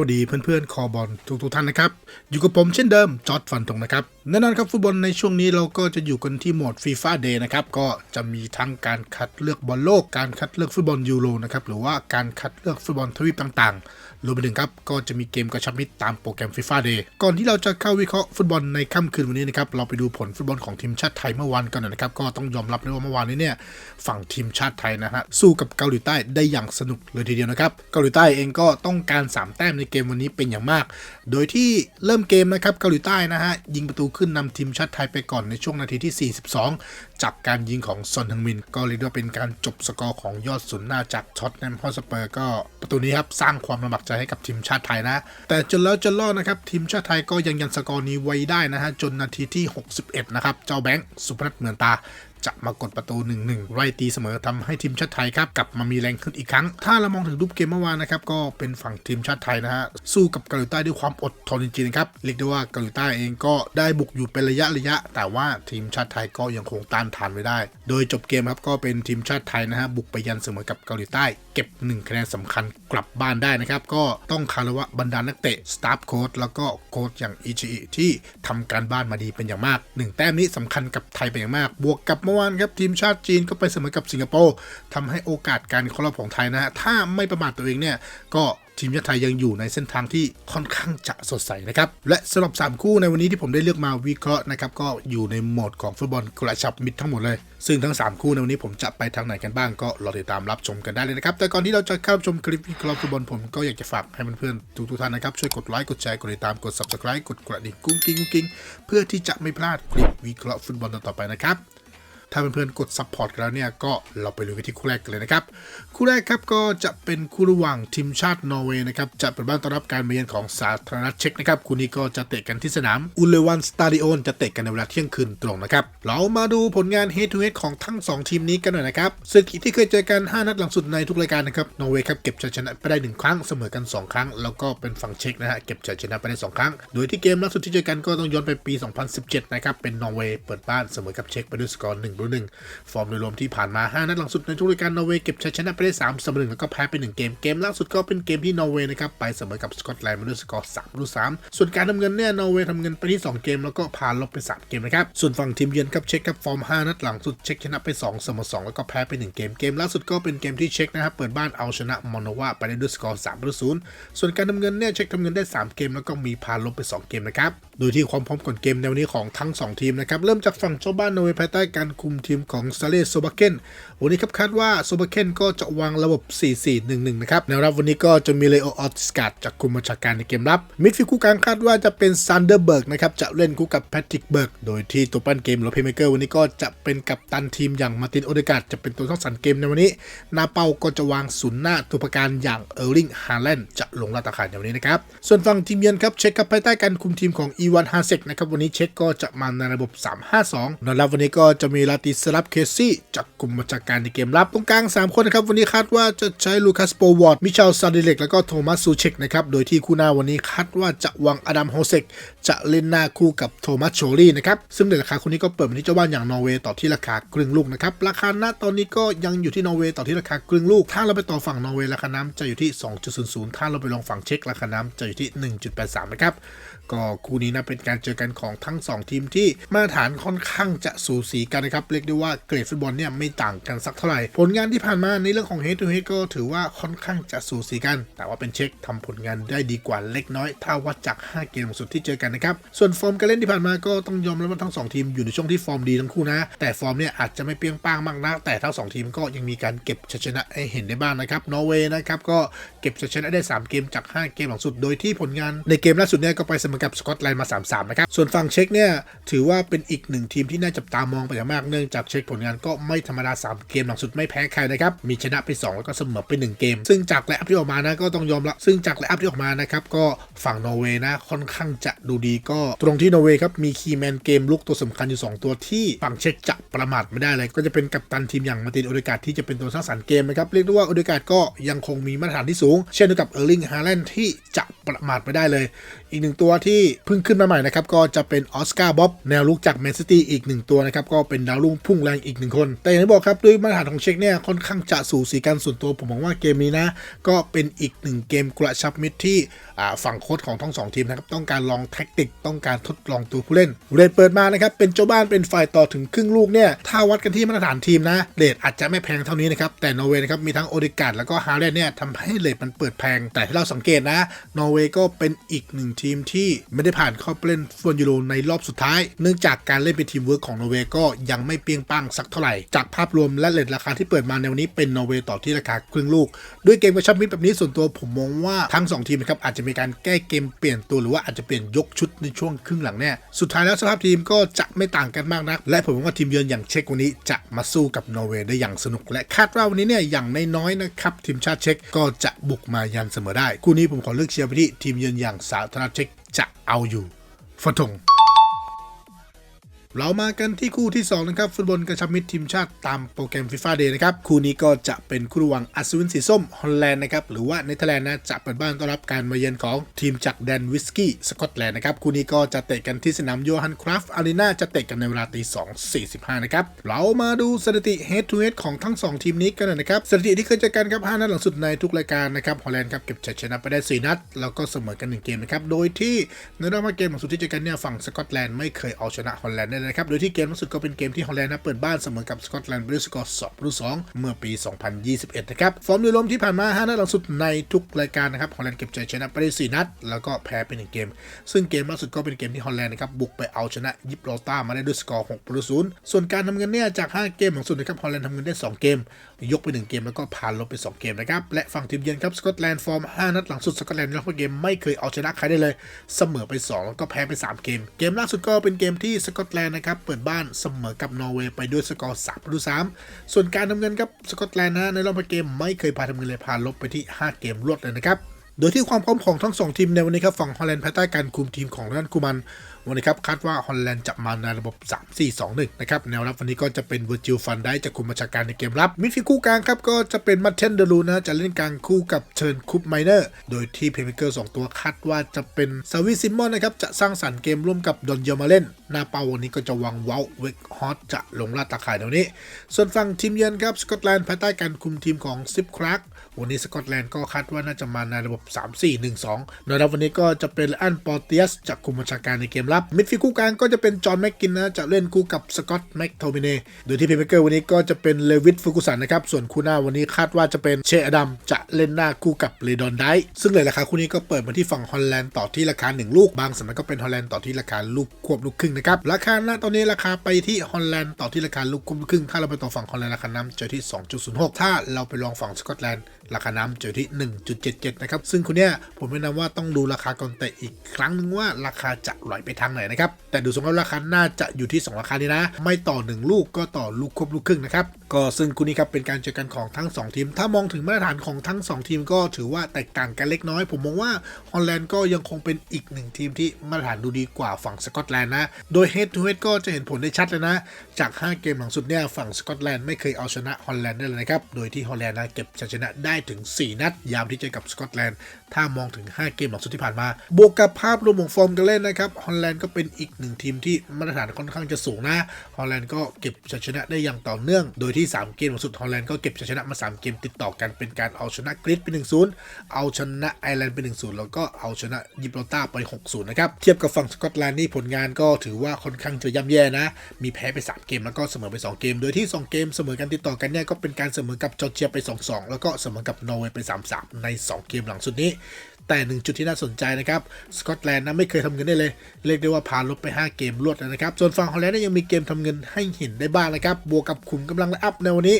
วัสดีเพื่อนๆ คอบอลทุกๆท่านนะครับ อยู่กับผมเช่นเดิม จอร์ดฟันตรงนะครับแน่นอนครับฟุตบอลในช่วงนี้เราก็จะอยู่กันที่โหมดฟีฟ่าเดย์นะครับ ก็จะมีทั้งการคัดเลือกบอลโลก การคัดเลือกฟุตบอลยูโรนะครับ หรือว่าการคัดเลือกฟุตบอลทวีปต่างๆ รวมไปถึงครับ ก็จะมีเกมกระชับมิตรตามโปรแกรมฟีฟ่าเดย์ก่อนที่เราจะเข้าวิเคราะห์ฟุตบอลในค่ำคืนวันนี้นะครับ เราไปดูผลฟุตบอลของทีมชาติไทยเมื่อวานกันหน่อยนะครับ ก็ต้องยอมรับเลยว่าเมื่อวานนี้เนี่ยฝั่งทีมชาติไทยนะฮะสู้กับเกาหลีใต้ได้อย่างสนุกเลยทีเดียวนะครับ เกาหลีใต้เองก็ต้องการ 3 แต้มในเกมวันนี้เป็นอย่างมาก โดยที่เริ่มเกมนะครับเกาหลีใต้นะฮะยิงประตูขึ้นนำทีมชาติไทยไปก่อนในช่วงนาทีที่ 42 จากการยิงของซอนทังมิน ก็เรียกว่าเป็นการจบสกอร์ของยอดสุนหน้าจากช็อตแนมฮอสเปอร์ก็ประตูนี้ครับสร้างความลำบากใจให้กับทีมชาติไทยนะ แต่จนแล้วจนรอดนะครับ ทีมชาติไทยก็ยังยันสกอร์นี้ไว้ได้นะฮะ จนนาทีที่ 61 นะครับ เจ้าแบงค์สุพนัทเหมือนตาจะมากดประตู 1-1 ไล่ตีเสมอทำให้ทีมชาติไทยครับกลับมามีแรงขึ้นอีกครั้ง ถ้าเรามองถึงรูปเกมเมื่อวานนะครับก็เป็นฝั่งทีมชาติไทยนะฮะสู้กับเกาหลีใต้ด้วยความอดทนจริงๆครับเรียกได้ว่าเกาหลีใต้เองก็ได้บุกอยู่เป็นระยะระยะ แต่ว่าทีมชาติไทยก็ยังคงต้านทานไว้ได้ โดยจบเกมครับก็เป็นทีมชาติไทยนะฮะบุกไปยันเสมอกับเกาหลีใต้ เก็บ1คะแนนสำคัญกลับบ้านได้นะครับ ก็ต้องคารวะบรรดานักเตะสตาฟโค้ชแล้วก็โค้ชอย่างอิชิอิที่ทำการบ้านมาดีเป็นอย่างมากหนึ่งแต้มนี้สำคัญกับไทยเป็นอย่างมาก บวกกับเมื่อวานครับทีมชาติจีนก็ไปเสมอกับสิงคโปร์ทำให้โอกาสการเข้ารอบของไทยนะฮะถ้าไม่ประมาทตัวเองเนี่ยก็ ทีมชาติไทยยังอยู่ในเส้นทางที่ค่อนข้างจะสดใสนะครับ และสำหรับ 3 คู่ในวันนี้ที่ผมได้เลือกมาวิเคราะห์นะครับก็อยู่ในโหมดของฟุตบอลกระชับมิตรทั้งหมดเลย ซึ่งทั้ง 3 คู่ในวันนี้ผมจะไปทางไหนกันบ้างก็รอติดตามรับชมกันได้เลยนะครับ แต่ก่อนที่เราจะเข้าชมคลิปวิเคราะห์ฟุตบอลผมก็อยากจะฝากให้เพื่อนๆทุกๆท่านนะครับช่วยกดไลค์กดแชร์กดติดตามกด subscribe กดกระดิ่งกุ้งกิ้งกุ้งกิ้งเพื่อที่จะไม่พลาดคลิปวิเคราะห์ฟุตบอลต่อไปนะครับ ถ้าเพื่อนๆกดซัพพอร์ตกันแล้วเนี่ยก็เราไปลุยกันที่คู่แรกกันเลยนะครับ คู่แรกครับก็จะเป็นคู่ระหว่างทีมชาตินอร์เวย์นะครับจะเป็นบ้านต้อนรับการมาเยือนของสาธารณรัฐเช็กนะครับคู่นี้ก็จะเตะกันที่สนามอุลเลวันสตาดิโอนจะเตะกันในเวลาเที่ยงคืนตรงนะครับเรามาดูผลงาน head to head ของทั้ง 2 ทีมนี้กันหน่อยนะครับศึกที่เคยเจอกัน 5 นัดหลังสุดในทุกรายการนะครับนอร์เวย์ครับเก็บชัยชนะไปได้หนึ่งครั้งเสมอกัน 2 ครั้ง แล้วก็เป็นฝั่งเช็กนะฮะเก็บชัยชนะไปได้สองครั้ง โดยที่เกมล่าสุดที่เจอกันก็ต้องย้อนไปปี 2017 นะครับเป็นนอร์เวย์เปิดบ้านเสมอกับเช็กไปด้วยสกอร์1ต่อ1ฟอร์มโดยรวมที่ผ่านมา 5 นัดหลังสุดในทุกรายการนอร์เวย์เก็บชัยชนะไปได้3เสมอ1แล้วก็แพ้ไป 1 เกม เกมล่าสุดก็เป็นเกมที่นอร์เวย์นะครับไปเสมอกับสกอตแลนด์มาด้วยสกอร์3ต่อ3ส่วนการทำเงินเนี่ยนอร์เวย์ทำเงินไปที่ 2 เกม แล้วก็ผ่านลบไป 3 เกมนะครับส่วนฝั่งทีมเยือนครับเช็คครับฟอร์ม 5 นัดหลังสุดเช็คชนะไป2เสมอ2แล้วก็แพ้ไป 1 เกม เกมล่าสุดก็เป็นเกมที่เช็คนะครับเปิดบ้านเอาชนะมอนโนวาไปได้ด้วยสกอร์3ต่อ0ส่วนการทำเงินเนี่ยเช็คทำเงินได้ 3 เกม แล้วก็มีผ่านลบไป 2 เกมนะครับโดยที่ความพร้อมก่อนเกมในวันนี้ของทั้ง 2 ทีมนะครับเริ่มจากฝั่งเจ้าบ้านนอร์เวย์ภายใต้การคุุมทีมของซาเลสโซบาเกนวันนี้ครับคาดว่าโซบาเคนก็จะวางระบบ 4-4-1-1 นะครับแนวรับวันนี้ก็จะมีเลโอออติสกาดจากคุมบัญชาการในเกมรับ มิดฟิลด์คู่กลางคาดว่าจะเป็นซันเดอร์เบิร์กนะครับจะเล่นคู่กับแพทริกเบิร์กโดยที่ตัวปั้นเกมหรือเพย์เมเกอร์วันนี้ก็จะเป็นกัปตันทีมอย่างมาร์ตินโอเดกาดจะเป็นตัวสร้างสรรค์เกมในวันนี้นาเปาก็จะวางศูนย์หน้าตัวประกันอย่างเออร์ลิงฮาแลนด์จะลงลาตาข่ายในวันนี้นะครับส่วนฝั่งทีมเยือนครับเช็คครับภายใต้การคุมทีมของอีวานฮาเซกนะครับวันนี้เช็คก็จะมาในระบบ 3-5-2นอนรับวันนี้ก็จะมีลาติสลับเคซี่จากกลุ่มบัญชากการในเกมรับตรงกลาง 3 คนนะครับ วันนี้คาดว่าจะใช้ลูคัสโปวอร์ดมิเชลซาดิเล็ก แล้วก็โทมัสซูเชกนะครับ โดยที่คู่หน้าวันนี้คาดว่าจะวางอดัมโฮเซกจะเล่นหน้าคู่กับโทมัสโชลี่นะครับ ซึ่งในราคาคู่นี้ก็เปิดมาที่เจ้าบ้านอย่างนอร์เวย์ต่อที่ราคาครึ่งลูกนะครับราคาหน้าตอนนี้ก็ยังอยู่ที่นอร์เวย์ต่อที่ราคาครึ่งลูก ถ้าเราไปต่อฝั่งนอร์เวย์ราคาน้ำจะอยู่ที่ 2.00 ถ้าเราไปลองฝั่งเช็คราคาน้ำจะอยู่ที่ 1.83 นะครับ ก็คู่นี้นะเป็นการเจอกันของทั้ง 2 ทีมที่มาตรฐานค่อนข้างจะสูสีกันนะครับ เรียกได้ว่าเกรดฟุตบอลเนี่ยไม่ต่างกันสักเท่าไหร่ ผลงานที่ผ่านมาในเรื่องของ head to head ก็ถือว่าค่อนข้างจะสูสีกัน แต่ว่าเป็นเช็คทำผลงานได้ดีกว่าเล็กน้อย ถ้าวัดจาก 5 เกมสุดที่เจอกันนะครับ ส่วนฟอร์มการเล่นที่ผ่านมาก็ต้องยอมรับว่าทั้ง 2 ทีมอยู่ในช่วงที่ฟอร์มดีทั้งคู่นะ แต่ฟอร์มเนี่ยอาจจะไม่เปี้ยงป้างมากนักแต่ทั้งสองทีมก็ยังมีการเก็บชัยชนะให้เห็นได้บ้างนะครับ นอร์เวย์นะครับก็เก็บชัยชนะได้ 3 เกมจาก 5 เกมหลังสุด โดยที่ผลงานในเกมล่าสุดเนี่ยก็ไปเสมอกับสกอตแลนด์มา3-3นะครับส่วนฝั่งเช็กเนี่ยถือว่าเป็นอีกหนึ่งทีมที่น่าจับตามองไปอย่างมากเนื่องจากเช็กผลงานก็ไม่ธรรมดา 3 เกมหลังสุดไม่แพ้ใครนะครับมีชนะไป 2 แล้วก็เสมอไป 1 เกม ซึ่งจากไลน์อัพที่ออกมานะก็ต้องยอมรับซึ่งจากไลน์อัพที่ออกมานะครับก็ฝั่งนอร์เวย์นะค่อนข้างจะดูดีก็ตรงที่นอร์เวย์ครับมีคีแมนเกมลุกตัวสำคัญอยู่ 2 ตัวที่ฝั่งเช็กจะประมาทไม่ได้เลย ก็จะเป็นกัปตันทีมอย่างมาตินโอเดกาดที่จะเป็นตัวสร้างสรรค์เกมนะครับเรียกได้ว่าโอเดกาดก็ยังคงมีมาตรฐานที่สูง เช่นเดียวกับเออร์ลิงฮาแลนด์ที่จะประมาทไม่ได้เลย อีกหนึ่งตัวทเพิ่งขึ้นมาใหม่นะครับก็จะเป็นออสการ์บ๊อบแนวลุกจากแมนซิตี้อีกหนึ่งตัวนะครับก็เป็นดาวรุ่งพุ่งแรงอีกหนึ่งคน แต่อย่างที่บอกครับด้วยมาตรฐานของเช็คเนี่ยค่อนข้างจะสูสีกันส่วนตัวผมมองว่าเกมนี้นะก็เป็นอีกหนึ่งเกมกระชับมิตรที่ฝั่งโค้ชของทั้งสองทีมนะครับต้องการลองแท็กติกต้องการทดลองตัวผู้เล่นเรดเปิดมานะครับเป็นเจ้าบ้านเป็นฝ่ายต่อถึงครึ่งลูกเนี่ยถ้าวัดกันที่มาตรฐานทีมนะเรทอาจจะไม่แพงเท่านี้นะครับแต่นอร์เวย์นะครับมีทั้งโอเดการ์ดแล้วก็ฮาร์เรนเนี่ยทำให้เรทมันเปิดแพง แต่ที่เราสังเกตนะนอร์เวย์ก็เป็นอีกหนึ่งทีมที่ไม่ได้ผ่านเข้าไปเล่นฟุตบอลยูโรในรอบสุดท้าย เนื่องจากการเล่นเป็นทีมเวิร์กของนอร์เวย์ก็ยังไม่เปียงปังสักเท่าไหร่ จากภาพรวมและเรทราคาที่เปิดมาในวันนี้เป็นนอร์เวย์ต่อที่ราคาครึ่งลูก ด้วยเกมกระชับมิตรแบบนี้ส่วนตัวผมมองว่าทั้งสองทีมนะครับอาจจะมีการแก้เกมเปลี่ยนตัวหรือว่าอาจจะเปลี่ยนยกชุดในช่วงครึ่งหลังเนี่ยสุดท้ายแล้วสภาพทีมก็จะไม่ต่างกันมากนัก และผมว่าทีมเยือนอย่างเช็กวันนี้จะมาสู้กับนอร์เวย์ได้อย่างสนุก และคาดว่าวันนี้เนี่ยอย่างน้อยๆนะครับทีมชาติเช็กก็จะบุกมายันเสมอได้ คู่นี้ผมขอเลือกเชียร์ไปที่ทีมเยือนอย่างสาธารณรัฐเช็ก จะเอาอยู่ฟันธง เรามากันที่คู่ที่ 2 นะครับ ฟุตบอลกระชับมิตรทีมชาติตามโปรแกรมฟีฟ่าเดย์นะครับ คู่นี้ก็จะเป็นคู่ระหว่างอัศวินสีส้มฮอลแลนด์นะครับ หรือว่าเนเธอร์แลนด์นะจะเปิดบ้านต้อนรับการมาเยือนของทีมจากแดนวิสกี้สกอตแลนด์นะครับ คู่นี้ก็จะเตะกันที่สนามโยฮันคราฟอารีนาจะเตะกันในเวลาตี2 45นะครับ เรามาดูสถิติ head to head ของทั้ง 2 ทีมนี้กันนะครับสถิติที่เคยเจอกันครับ5นัดหลังสุดในทุกรายการนะครับฮอลแลนด์ครับเก็บชัยชนะไปได้4นัดแล้วก็เสมอกัน1เกมนะครับโดยที่ในรอบห้าเกมหลังสุดที่เจอกันเนี่ยฝั่งสกอตแลนด์ไม่เคยเอาชนะฮอลแลนด์ได้นะครับ โดยที่เกมล่าสุดก็เป็นเกมที่ฮอลแลนด์นะเปิดบ้านเสมอกับสกอตแลนด์ไปด้วยสกอร์2ประตู2เมื่อปี 2021 นะครับ ฟอร์มโดยรวมที่ผ่านมา 5 นัดหลังสุดในทุกรายการนะครับฮอลแลนด์เก็บชัยชนะไปได้4นัด แล้วก็แพ้ไป1เกม ซึ่งเกมล่าสุดก็เป็นเกมที่ฮอลแลนด์นะครับบุกไปเอาชนะยิบโรต้ามาได้ด้วยสกอร์6ประตู0ส่วนการทำเงินเนี่ยจาก 5 เกมหลังสุดนะครับฮอลแลนด์ทำเงินได้ 2 เกม ยกไป 1 เกมแล้วก็ผ่านลบไป 2 เกมนะครับและฝั่งทีมเยือนครับสกอตแลนด์ฟอร์ม 5 นัดหลังสุดสกอตแลนด์ในรอบเกมไม่เคยเอาชนะใครได้เลย เสมอไป 2 แล้วก็แพ้ไป 3 เกม เกมล่าสุดก็เป็นเกมที่สกอตแลนด์นะครับเปิดบ้านเสมอกับนอร์เวย์ไปด้วยสกอร์3ประตู3ส่วนการทำเงินครับสกอตแลนด์นะในรอบเกมไม่เคยพาทำเงินเลยพาลบไปที่ 5 เกมรวดเลยนะครับโดยที่ความพร้อมของทั้งสองทีมในวันนี้ครับฝั่งฮอลแลนด์ภายใต้การคุมทีมของด้านคูมัน วันนี้ครับคาดว่าฮอลแลนด์จะมาในระบบ 3-4-2-1 นะครับ แนวรับวันนี้ก็จะเป็นเวอร์จิลฟันได้จากคุมบัญชาการในเกมรับ มิดฟิลด์คู่กลางครับ ก็จะเป็นมัตเทนเดลูนะ จะเล่นกลางคู่กับเชิญคุปไมเนอร์ โดยที่เพลย์เมเกอร์2ตัวคาดว่าจะเป็นซาวิซิมอนนะครับ จะสร้างสรรค์เกมร่วมกับดอนเยลมาเล่นหน้าเป้าวันนี้ก็จะวางเว้าเวกฮอตจะลงลาดตาข่ายเดี๋ยวนี้ ส่วนฝั่งทีมเยือนครับสกอตแลนด์ภายใต้การคุมทีมของซิปครัก วันนี้สกอตแลนด์ก็คาดว่าน่าจะมาในระบบ 3-4-1-2นะครับวันนี้ก็จะเป็นอันปอร์เตียสจากคุมบัญชาการในเกมรับ มิดฟิลด์คู่กลางก็จะเป็นจอห์นแม็กกินนะจะเล่นคู่กับสกอตแม็กโทมิเนโดยที่เพย์เมเกอร์วันนี้ก็จะเป็นเลวิตฟูกุสันนะครับส่วนคู่หน้าวันนี้คาดว่าจะเป็นเชอดัมจะเล่นหน้าคู่กับเลดอนไดซึ่งเลยราคาคู่นี้ก็เปิดมาที่ฝั่งฮอลแลนด์ต่อที่ราคา 1 ลูกบางสำนักก็เป็นฮอลแลนด์ต่อที่ราคาลูกควบลูกครึ่งนะครับราคาณตอนนี้ราคาไปที่ฮอลแลนด์ต่อที่ราคาลูกควบลูกครึ่งถ้าเราไปต่อฝั่งฮอลแลนด์ราคาน้ำเจอที่ 2.06 ถ้าเราไปลองฝั่งสกอตแลนด์ราคาน้ำเจอที่ 1.77 นะครับ ซึ่งคุณเนี่ยผมแนะนำว่าต้องดูราคาก่อนเตะอีกครั้งหนึงว่าราคาจะไหลไปทางไหนนะครับ แต่ดูทรงแล้วราคาน่าจะอยู่ที่ 2 ราคานี้นะ ไม่ต่อ 1 ลูกก็ต่อลูกควบลูกครึ่งนะครับ ก็ซึ่งคู่นี้ครับเป็นการเจอกันของทั้ง 2 ทีม ถ้ามองถึงมาตรฐานของทั้ง 2 ทีมก็ถือว่าแตกต่างกันเล็กน้อย ผมมองว่าฮอลแลนด์ก็ยังคงเป็นอีกหนึ่งทีมที่มาตรฐานดูดีกว่าฝั่งสกอตแลนด์นะ โดย head to head ก็จะเห็นผลได้ชัดเลยนะ จาก 5 เกมหลังสุดเนี่ยฝั่งสกอตแลนด์ไม่เคยเอาชนะฮอลแลนด์ได้เลยนะครับ โดยที่ฮอลแลนด์นะเก็บชัยชนะได้ถึง 4 นัด ยามที่เจอกับสกอตแลนด์ ถ้ามองถึง 5 เกมหลังสุดที่ผ่านมา บวกกับภาพรวมของฟอร์มการเล่นนะครับ ฮอลแลนด์ก็เป็นอีกหนึ่งทีมที่มาตรฐานค่อนข้างจะสูงนะ ฮอลแลนด์ก็เก็บชัยชนะได้อย่างต่อเนื่อง โดยที่ 3 เกมหลังสุด ฮอลแลนด์ก็เก็บชัยชนะมา 3 เกมติดต่อกัน เป็นการเอาชนะกรีซไป 1-0 เอาชนะไอร์แลนด์ไป 1-0 แล้วก็เอาชนะยิบราลตาร์ไป 6-0 นะครับ เทียบกับฝั่งสกอตแลนด์นี่ผลงานก็ถือว่าค่อนข้างจะย่ำแย่นะ มีแพ้ไป 3 เกมแล้วก็เสมอไป 2 เกม โดยที่ 2 เกมเสมอกันติดต่อกันเนี่ยก็เป็นการเสมอกับจอร์เจียไป 2-2 แล้วก็เสมอกับนอร์เวย์ไป3-3 ใน 2 เกมหลังสุดนี้ แต่หนึ่งจุดที่น่าสนใจนะครับ สกอตแลนด์นะไม่เคยทำเงินได้เลย เรียกได้ว่าพาลบไป 5 เกมรวดเลยนะครับ ส่วนฝั่งฮอลแลนด์นี่ยังมีเกมทำเงินให้เห็นได้บ้างนะครับ บวกกับขุมกำลังและอัพในวันนี้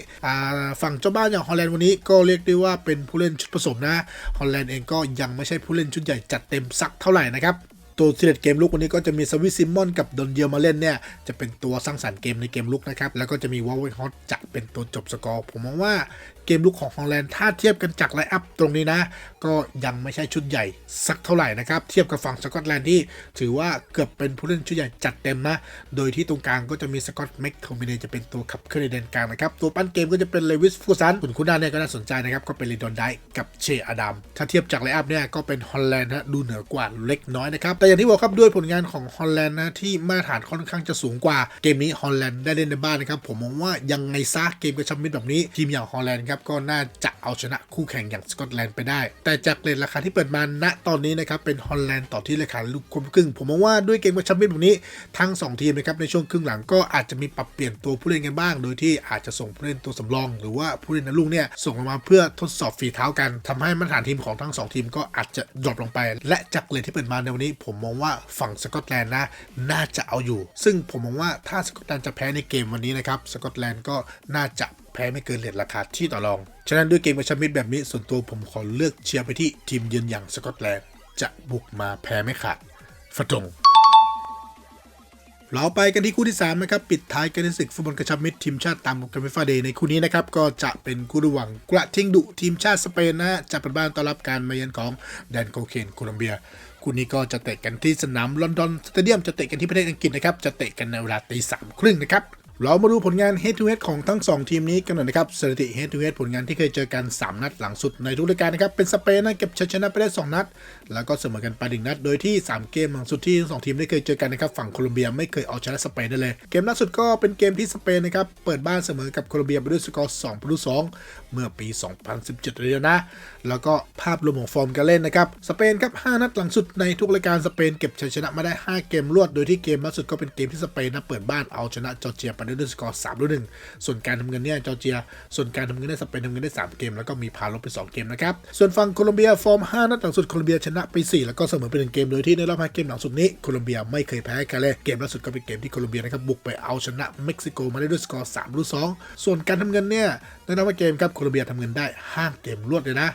ฝั่งเจ้าบ้านอย่างฮอลแลนด์วันนี้ก็เรียกได้ว่าเป็นผู้เล่นชุดผสมนะ ฮอลแลนด์เองก็ยังไม่ใช่ผู้เล่นชุดใหญ่จัดเต็มสักเท่าไหร่นะครับ ตัวทีเด็ดเกมลุกวันนี้ก็จะมีสวิสซิมอนกับดนเดียมาเล่นเนี่ยจะเป็นตัวสร้างสรรค์เกมในเกมลุกนะครับแล้วก็จะมีวอลเวฮอตจะเป็นตัวจบสกอร์ผมมองว่าเกมลุกของฮอลแลนด์ถ้าเทียบกันจากไลน์อัพตรงนี้นะ ก็ยังไม่ใช่ชุดใหญ่สักเท่าไหร่นะครับ เทียบกับฝั่งสกอตแลนด์ที่ถือว่าเกือบเป็นผู้เล่นชุดใหญ่จัดเต็มนะ โดยที่ตรงกลางก็จะมีสกอตแม็กโทมิเนจะเป็นตัวขับเคลื่อนในแดนกลางนะครับ ตัวปั้นเกมก็จะเป็นเลวิสฟูซันส่วนคุณด้านเนี่ยก็น่าสนใจนะครับ ก็เป็นลีดอนไดกับเชอดัมถ้าเทียบจากไลน์อัพเนี่ยก็เป็นฮอลแลนด์นะดูเหนือกว่าเล็กน้อยนะครับแแต่อย่างที่บอกครับด้วยผลงานของฮอลแลนด์นะที่มาตรฐานค่อนข้างจะสูงกว่าเกมนี้ฮอลแลนด์ได้เล่นในบ้านนะครับผมมองว่ายังไงซะเกมกระชับมิตรแบบนี้ ทีมอย่างฮอลแลนด์ครับก็น่าจะเอาชนะคู่แข่งอย่างสกอตแลนด์ไปได้ แต่จากเลทราคาที่เปิดมาณตอนนี้นะครับเป็นฮอลแลนด์ต่อที่ราคาลูกคมครึ่งผมมองว่าด้วยเกมกระชับมิตรแบบนี้ทั้ง 2 ทีมนะครับในช่วงครึ่งหลังก็อาจจะมีปรับเปลี่ยนตัวผู้เล่นกันบ้าง โดยที่อาจจะส่งผู้เล่นตัวสำรอง หรือว่าผู้เล่นในลูกเนี่ยส่งลงมาเพื่อทดสอบฝีเท้ากันทำให้มาตรฐานทีมของทั้งสองทีมก็อาจจะดรอปลงไป และจากเลทที่เปิดมาในวันนี้ผมมองว่าฝั่งสกอตแลนด์นะน่าจะเอาอยู่ ซึ่งผมมองว่าถ้าสกอตแลนด์จะแพ้ในเกมวันนี้นะครับสกอตแลนด์ก็น่าจะแพ้ไม่เกินเลทราคาที่ต่อรอง ฉะนั้นด้วยเกมกระชับมิตรแบบนี้ส่วนตัวผมขอเลือกเชียร์ไปที่ทีมเยือนอย่างสกอตแลนด์จะบุกมาแพ้ไม่ขาดฟะตรงเราไปกันที่คู่ที่3นะครับปิดท้ายกันในศึกฟุตบอลกระชับมิตรทีมชาติตามโปรแกรมฟีฟ่าเดย์ในคู่นี้นะครับก็จะเป็นคู่ระหว่างกระทิงดุทีมชาติสเปนนะฮะจะเป็นบ้านต้อนรับการมาเยือนของแดนโคเคนโคลอมเบีย คู่นี้ก็จะเตะกันที่สนามลอนดอนสเตเดียมจะเตะกันที่ประเทศอังกฤษนะครับ จะเตะกันในเวลาตีสามครึ่งนะครับ เรามาดูผลงาน head to head ของทั้ง 2 ทีมนี้กันหน่อยนะครับสถิติ head to head ผลงานที่เคยเจอกัน 3 นัดหลังสุดในทุกรายการนะครับ เป็นสเปนนะเก็บชัยชนะไปได้2นัด แล้วก็เสมอกันไปหนึ่งนัด โดยที่ 3 เกมหลังสุดที่ทั้งสองทีมได้เคยเจอกันนะครับ ฝั่งโคลอมเบียไม่เคยเอาชนะสเปนได้เลย เกมล่าสุดก็เป็นเกมที่สเปนนะครับ เปิดบ้านเสมอกับโคลอมเบียไปด้วยสกอร์2ประตู2เมื่อปี 2017 เลยนะ แล้วก็ภาพรวมของฟอร์มการเล่นนะครับ สเปนครับ 5 นัดหลังสุดในทุกรายการสเปนเก็บชัยชนะมาได้ 5 เกมรวด โดยที่เกมล่าสุดก็เป็นเกมที่สเปนนะเปิดบ้านเอาชนะจอร์เจียไปได้ด้วยสกอร์3ต่อ1ส่วนการทำเงินเนี่ยจอร์เจีย ส่วนการทำเงินได้สเปนทำเงินได้ 3 เกม แล้วก็มีพาลบไป 2 เกมนะครับ ส่วนฝั่งโคลอมเบียฟอร์ม 5 นัดหลังสุดโคลอมเบียชนะไป 4 แล้วก็เสมอไป1เกม โดยที่ในรอบ5เกมหลังสุดนี้โคลอมเบียไม่เคยแพ้ใครเลยเกมล่าสุดก็เป็นเกมที่โคลอมเบียนะครับบุกไปเอาชนะเม็กซิโกมาได้ด้วยสกอร์3ต่อ2ส่วนการทำเงินเนี่ยในรอบ5เกมครับโคลอมเบียทำเงินได้ 5 เกมรวดเลยนะ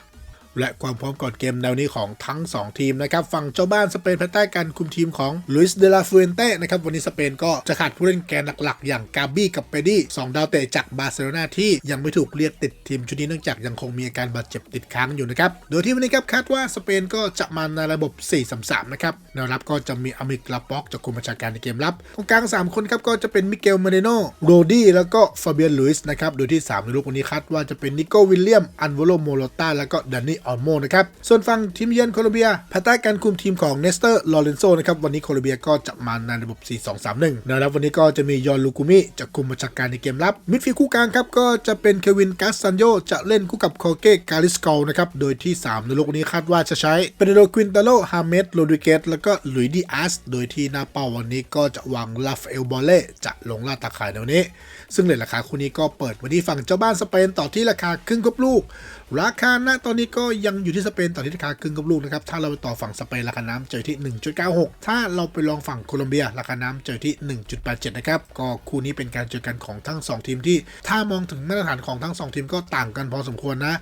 และความพร้อมก่อนเกมแนวนี้ของทั้ง 2 ทีมนะครับฝั่งเจ้าบ้านสเปนภายใต้การคุมทีมของลุยส์เดลาฟูเอนเต้นะครับวันนี้สเปนก็จะขาดผู้เล่นแกนหลักๆ อย่างกาบี้กับเปดี้สองดาวเตะจากบาร์เซโลนาที่ยังไม่ถูกเรียกติดทีมชุดนี้เนื่องจากยังคงมีอาการบาดเจ็บติดค้างอยู่นะครับโดยที่วันนี้ครับคาดว่าสเปนก็จะมาในระบบ 4-3-3 นะครับแนวรับก็จะมีอเมริกลาป็อกจากกรมบัญชาการในเกมรับตรงกลาง 3 คนครับก็จะเป็นมิเกลเมเรโนโรดี้แล้วก็ฟาเบียนลุยส์นะครับโดยที่3ในลูกวันนี้คาดว่าจะเป็นนิโก้วิลเลียมอันโวโลโมโลตาแล้วก็ดานนี่ออนโมนะครับ ส่วนฝั่งทีมเยือนโคลอมเบียภายใต้การคุมทีมของเนสเตอร์ลอเรนโซนะครับ วันนี้โคลอมเบียก็จะมาในระบบ 4-2-3-1 นะครับ วันนี้ก็จะมียอนลูกุมิจากคุมบัญชาการในเกมรับมิดฟิลด์คู่กลางครับก็จะเป็นเควินกาสซันโยจะเล่นคู่กับคอเก้กาลิสกอลนะครับโดยที่ 3 ในลูกนี้คาดว่าจะใช้เปเดโรควินตาโลฮาเมดโรดริเกสแล้วก็หลุยดีอาสโดยที่หน้าเป้าวันนี้ก็จะวางลาฟเอลบอลเล่จะลงล่าตาข่ายในวันนี้ ซึ่งเลทราคาคู่นี้ก็เปิดมาที่ฝั่งเจ้าบ้านสเปนต่อที่ราคาครึ่งกบลูก ราคาณตอนนี้ก็ยังอยู่ที่สเปนต่อที่ราคาครึ่งกับลูกนะครับถ้าเราไปต่อฝั่งสเปนราคาน้ำเจอที่ 1.96 ถ้าเราไปลองฝั่งโคลอมเบียราคาน้ำเจอที่ 1.87 นะครับก็คู่นี้เป็นการเจอกันของทั้ง 2 ทีมที่ ถ้ามองถึงมาตรฐานของทั้ง 2 ทีมก็ต่างกันพอสมควรนะ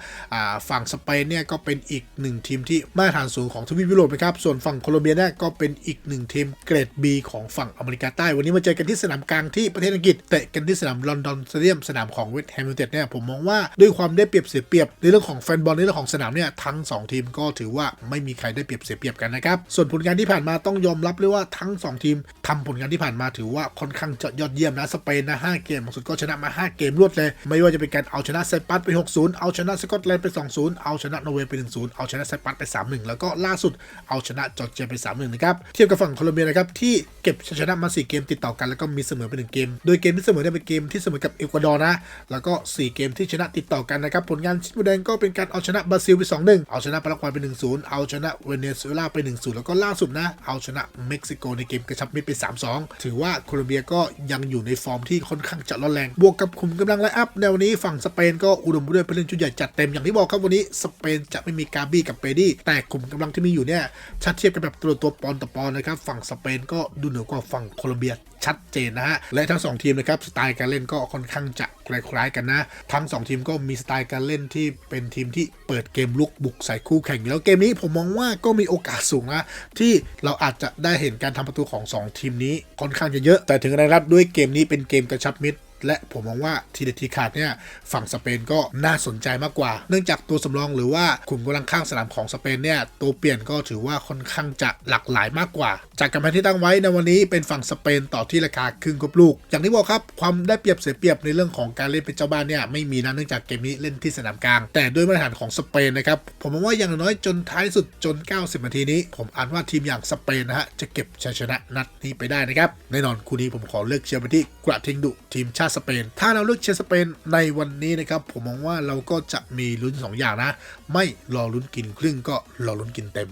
ฝั่งสเปนเนี่ยก็เป็นอีกหนึ่งทีมที่มาตรฐานสูงของทวีปยุโรปนะครับส่วนฝั่งโคลอมเบียเนี่ยก็เป็นอีกหนึ่งทีมเกรด B ของฝั่งอเมริกาใต้ วันนี้มาเจอกันที่สนามกลางที่ประเทศอังกฤษเตะกันที่สนามลอนดอนสเตเดียมสนามของเวสต์แฮมยูไนเต็ดเนี่ยผมมองว่าด้วยความได้เปรียบเสียเปรียบในเรื่องของแฟนบอลในเรื่องของสนามเนี่ยทั้ง 2 ทีมก็ถือว่าไม่มีใครได้เปรียบเสียเปรียบกันนะครับ ส่วนผลงานที่ผ่านมาต้องยอมรับเลยว่าทั้ง 2 ทีมทำผลงานที่ผ่านมาถือว่าค่อนข้างจะยอดเยี่ยมนะสเปนนะ 5 เกมสุดก็ชนะมา 5 เกมรวดเลย ไม่ว่าจะเป็นการเอาชนะไซปัสไป 6-0 เอาชนะสกอตแลนด์ไป 2-0 เอาชนะนอร์เวย์ไป 1-0 เอาชนะไซปัสไป 3-1 แล้วก็ล่าสุดเอาชนะจอร์เจียไป 3-1 นะครับเทียบกับฝั่งโคลอมเบียนะครับที่เก็บชนะมา 4 เกมติดต่อกันแล้วก็มีเสมอไป 1 เกม โดยเกมที่เสมอเนี่ยเป็นเกมที่เสมอกับเอกวาดอร์นะแล้วก็ 4 เกมที่ชนะติดต่อกันนะครับผลงานชิ้นแดงก็เป็นการเอาชนะบราซิลไป2-1เอาชนะปารากวัยไป1-0เอาชนะเวเนซุเอลาไป1-0แล้วก็ล่าสุดนะ เอาชนะเม็กซิโกในเกมกระชับมิตรไป3-2ถือว่าโคลอมเบียก็ยังอยู่ในฟอร์มที่ค่อนข้างจะร้อนแรง บวกกับคุมกำลังไลอัพแนวนี้ฝั่งสเปนก็อุดมไปด้วยผู้เล่นชุดใหญ่จัดเต็มอย่างที่บอกครับวันนี้สเปนจะไม่มีกาบี้กับเปดี้แต่คุมกำลังที่มีอยู่เนี่ยชัดเทียบกันแบบตัวตัวปอนต่อปอนนะครับฝั่งสเปนก็ดูเหนือกว่าฝั่งโคลอมเบียชัดเจนนะฮะและทั้งสองทีมนะครับสไตล์การเล่นก็ค่อนข้างจะ คล้ายๆกันนะ ทั้ง 2 ทีมก็มีสไตล์การเล่นที่เป็นทีมที่เปิดเกมลุกบุกใส่คู่แข่งแล้วเกมนี้ผมมองว่าก็มีโอกาสสูงนะที่เราอาจจะได้เห็นการทำประตูของ 2 ทีมนี้ค่อนข้างจะเยอะ แต่ถึงกระนั้นครับด้วยเกมนี้เป็นเกมกระชับมิตร และผมมองว่าทีเด็ดทีขาดเนี่ยฝั่งสเปนก็น่าสนใจมากกว่า เนื่องจากตัวสำรองหรือว่าขุมกำลังข้างสนามของสเปนเนี่ยตัวเปลี่ยนก็ถือว่าค่อนข้างจะหลากหลายมากกว่า จากการแผนที่ตั้งไว้ในวันนี้เป็นฝั่งสเปนต่อที่ราคาครึ่งกบลูก อย่างที่บอกครับความได้เปรียบเสียเปรียบในเรื่องของการเล่นเป็นเจ้าบ้านเนี่ยไม่มีนะเนื่องจากเกมนี้เล่นที่สนามกลาง แต่ด้วยมาตรฐานของสเปนนะครับผมมองว่าอย่างน้อยจนท้ายสุดจน 90นาทีนี้ ผมอ่านว่าทีมอย่างสเปนนะฮะจะเก็บชัยชนะนัดนี้ไปได้นะครับแน่นอนคู่นี้ผมขอเลือกเชียร์ไปที่กระทิงดุทีมชาติสเปน ถ้าเราเลือกเชียร์สเปนในวันนี้นะครับผมมองว่าเราก็จะมีลุ้นสองอย่างนะ ไม่รอลุ้นกินครึ่งก็รอลุ้นกินเต็ม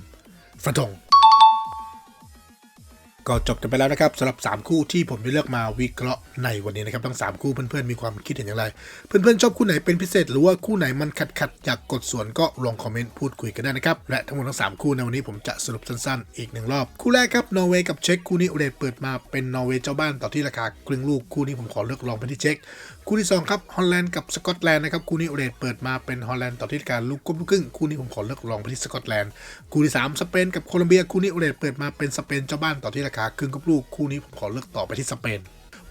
ฟันธง ก็จบกันไปแล้วนะครับสำหรับ 3 คู่ที่ผมได้เลือกมาวิเคราะห์ในวันนี้นะครับทั้ง 3 คู่เพื่อนๆมีความคิดเห็นอย่างไร เพื่อนๆชอบคู่ไหนเป็นพิเศษ หรือว่าคู่ไหนมันขัดขัดๆอยากกดส่วนก็ลองคอมเมนต์พูดคุยกันได้นะครับและทั้งหมดทั้ง 3 คู่ในวันนี้ผมจะสรุปสั้นๆ อีกหนึ่งรอบ คู่แรกครับนอร์เวย์กับเช็กคู่นี้โอเดตเปิดมาเป็นนอร์เวย์เจ้าบ้านต่อที่ราคาครึ่งลูกคู่นี้ผมขอเลือกลองไปที่เช็กคู่ที่สองครับฮอลแลนด์กับสกอตแลนด์นะครับคู่นี้โอเดตเปิดมาเป็นฮอลแลนด์ต่อที่ราคาลูกก้มลูกครึ่งคู่นี้ผมขอเลือกลองไปที่สกอตแลนด์คู่ที่สามสเปนกับโคลอมเบียคู่นี้เดตเปิดมาเป็นสเปนเจ้าบ้านต่อที่ราคาครึ่งกับลูกคู่นี้ผมขอเลือกต่อไปที่สเปน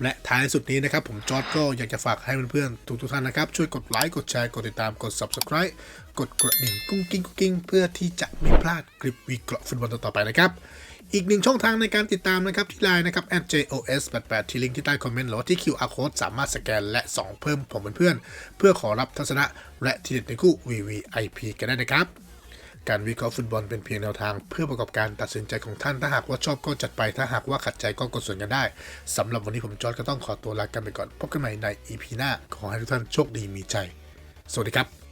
และท้ายสุดนี้นะครับ ผมจอร์ดก็อยากจะฝากให้เพื่อนๆทุกๆท่านนะครับ ช่วยกดไลค์กดแชร์กดติดตามกด subscribe กดกระดิ่งกุ้งกิ้งกุ้งกิ้งเพื่อที่จะไม่พลาดคลิปวิเคราะห์ฟุตบอลต่อๆไปนะครับ อีกหนึ่งช่องทางในการติดตามนะครับที่ไลน์นะครับ @jos88 ที่ลิงก์ที่ใต้คอมเมนต์หรือว่าที่ QR code สามารถสแกนและส่องเพิ่มผมเพื่อนๆเพื่อขอรับทัศนะและทีเด็ดในคู่ VVIP กันได้นะครับ การวิเคราะห์ฟุตบอลเป็นเพียงแนวทาง เพื่อประกอบการตัดสินใจของท่าน ถ้าหากว่าชอบก็จัดไป ถ้าหากว่าขัดใจก็กดส่วนกันได้ สำหรับวันนี้ผมจอร์ดก็ต้องขอตัวลากันไปก่อน พบกันใหม่ใน EP หน้า ขอให้ทุกท่านโชคดีมีใจ สวัสดีครับ